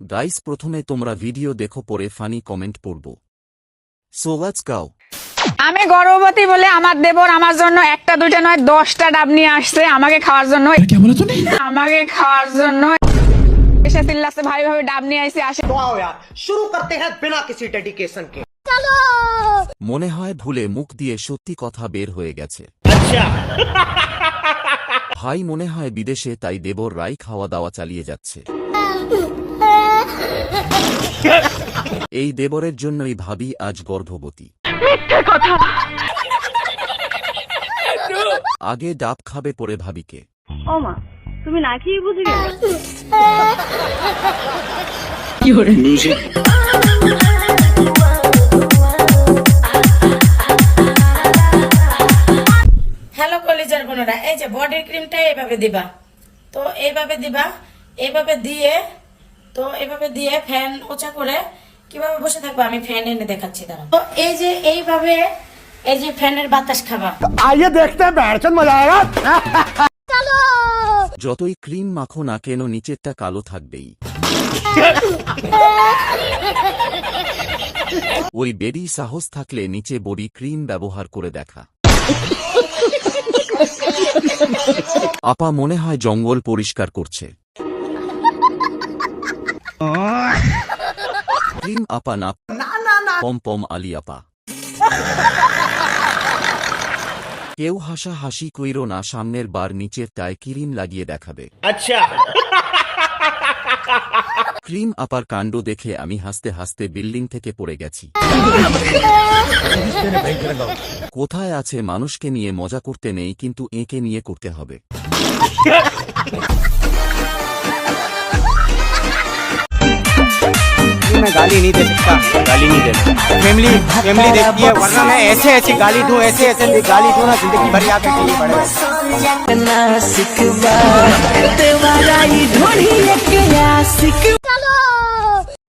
Guys প্রথমে তোমরা video দেখো পরে ফানি কমেন্ট পড়ব। সো লেটস গাও আমি গর্ভবতী বলে আমার দেবর আমার জন্য একটা দুইটা নয় দশটা ডাব নিয়ে আসছে। আমাকে খাওয়ার জন্য আমাকে খাওয়ার জন্য এসে ভাই ভাবে ডাব নিয়ে আইছে আসে। শুরু করতে হ্যাঁ বিনা কিছু ডেডিকেশন কে। মনে হয় ভুলে মুখ দিয়ে সত্যি কথা বের হয়ে গেছে। আচ্ছা। ভাই মনে হয় বিদেশে তাই দেবর রাই খাওয়া দাওয়া চালিয়ে যাচ্ছে। হ্যাঁ। এই দেবরের জন্যই ভাবি আজ গর্ভবতী। আগে ডাব খাবে পরে ভাবিকে। ও মা তুমি না খেয়ে বুঝে গেলে? হ্যালো কলিজার বোনেরা এই যে বডি ক্রিমটা এইভাবে দিবা। তো এইভাবে দিবা এইভাবে দিয়ে তো এভাবে দিয়ে ফ্যান ওচা করে কীভাবে বসে থাকব? আমি ফ্যান এনে দেখাচ্ছি দাঁড়া তো এই যে এইভাবে এই যে ফ্যানের বাতাস খাবা। আইয়ে দেখতে বেড়ছেন মজা যতই ক্রিম মাখো না কেন নিচেরটা কালো থাকবেই। ওই বেরি সাহস থাকলে নিচে বডি ক্রিম ব্যবহার করে দেখা। আপা মনে হয় জঙ্গল পরিষ্কার করছে। ক্লিন আপা না পম পম আলিয়াপা কেউ হাসা হাসি কইরো না সামনের বার নিচের তাই ক্রিম লাগিয়ে দেখাবে। আচ্ছা। ক্রিম আপার কাণ্ড দেখে আমি হাসতে হাসতে বিল্ডিং থেকে পড়ে গেছি। কোথায় আছে মানুষকে নিয়ে মজা করতে নেই কিন্তু এঁকে নিয়ে করতে হবে। मैं गाली नहीं दे सकता गाली नहीं दे सकता फैमिली फैमिली देखती है वरना मैं ऐसे ऐसे गाली दूं ऐसे ऐसे गाली दूं ना जिंदगी भर याद रखनी पड़ेगा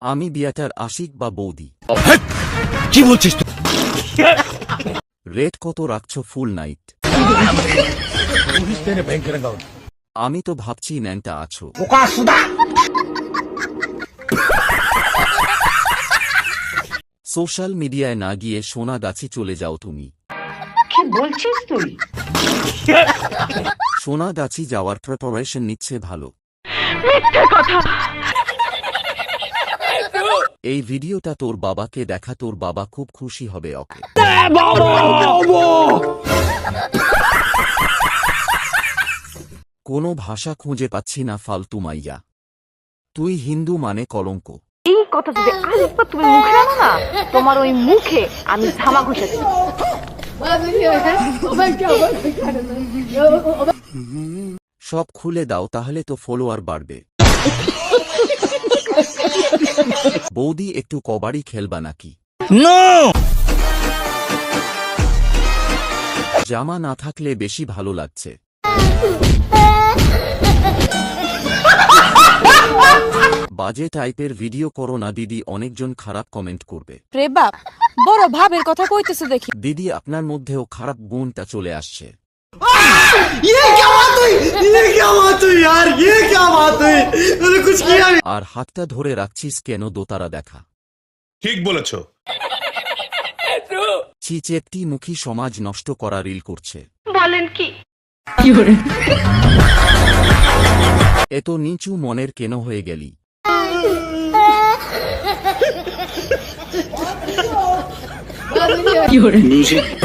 আমি বিয়াটার আশিক বা বৌদি কি বলছিস তুই রেট কত রাখছ ফুল নাইট আমি তো ভাবছি ন্যাংটা আছো সোশ্যাল মিডিয়ায় না গিয়ে সোনা গাছি চলে যাও তুমি। কি বলছিস তুই? সোনা গাছি যাওয়ার প্রিপারেশন নিচ্ছে ভালো। এই ভিডিওটা তোর বাবাকে দেখা তোর বাবা খুব খুশি হবে ওকে। কোনো ভাষা খুঁজে পাচ্ছি না ফালতু মাইয়া। তুই হিন্দু মানে কলঙ্ক। কথা যদি আরেকবার তুমি মুখে আনো না তোমার ওই মুখে আমি ধামা ঘষে দেব সব খুলে দাও তাহলে তো ফলোয়ার বাড়বে। বৌদি একটু কবাডি খেলবা নাকি? জামা না থাকলে বেশি ভালো লাগছে। বাজে টাইপের ভিডিও করো না দিদি অনেকজন খারাপ কমেন্ট করবে। রে বাপ বড় ভাবের কথা কইতেছে দেখি। দিদি আপনার মধ্যেও খারাপ গুণটা চলে আসছে। আর হাতটা ধরে রাখছিস কেন দোতারা দেখা? ঠিক বলেছ। চিচেপটি মুখী সমাজ নষ্ট করা রিল করছে। বলেন কি? এত নিচু মনের কেন হয়ে গেলি? Music.